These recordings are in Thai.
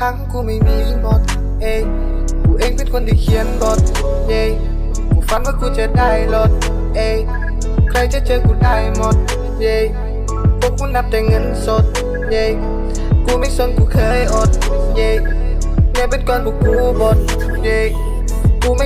ทั้งกูไม่มีหมดเอ้ยกูเองเป็นคนที่เขียนบทเย้กูฝันว่ากูจะได้รถเอ้ยใครจะ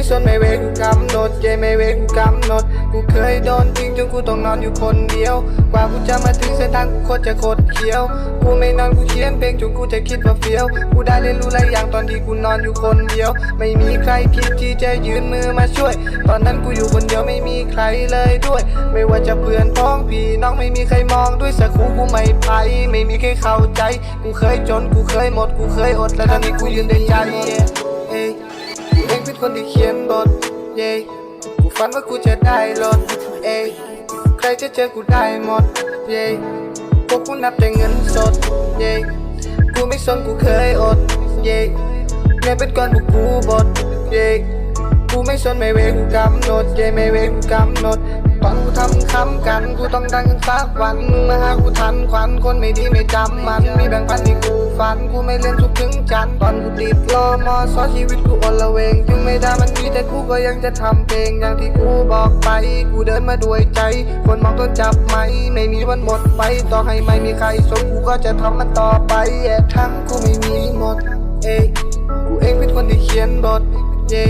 เจอกูได้หมดเย้พวกกูนับแต่เงินสดเย้กูไม่สนกูเว้นไม่เวกูกำหนดเย้ไม่เวกูกำหนดกูเคยโดนทิ้งจนกูต้องนอนอยู่คนเดียว กว่ากูจะมาถึงเส้นทางกูโคตรจะโคตรเขียว กูไม่นอนกูเขียนเพลงจนกูจะคิดว่าเฟี้ยว กูได้เรียนรู้หลายอย่างตอนที่กูนอนอยู่คนเดียว ไม่มีใครคิดที่จะยืนมือมาช่วย ตอนนั้นกูอยู่คนเดียวไม่มีใครเลยด้วย ไม่ว่าจะเพื่อนพ้องพี่น้องไม่มีใครมองด้วยสักคูกูไม่ไปไม่มีใครเข้าใจ กูเคยจนกูเคยหมดกูเคยอดและตอนนี้กูยืนได้ใจ คนที่เขียนบทเย้กูฝันว่ากูจะได้รถเอ้ยใครจะเจอกูได้หมดเย้พวกกูนับแต่เงินสดเย้กูไม่สนกูเคยอดเย้เนี่ยเป็นก่อนพวกกูบดเย้กูไม่สนไม่เวกูกำหนดเย้ไม่เวกูกำหนดตอนกูทำคำกันกูต้องดังกันสักวันมาหากูทันควันคนไม่ดีไม่จำมันมีแบ่งปันที่กู ฝันกูไม่เล่นทุกถึงจันทร์ตอนกูติดรอมอซอชีวิตกูอลละเวงยังไม่ได้มันมีแต่กูก็ยังจะทำเพลงอย่างที่กูบอกไป กูเดินมาด้วยใจ คนมองต้นจับไหม ไม่มีวันหมดไปต่อให้ไม่มีใครสนกูก็จะทำมันต่อไปแอบทั้งกูไม่มีหมด เอ้กูเองเป็นคนที่เขียนบทเย้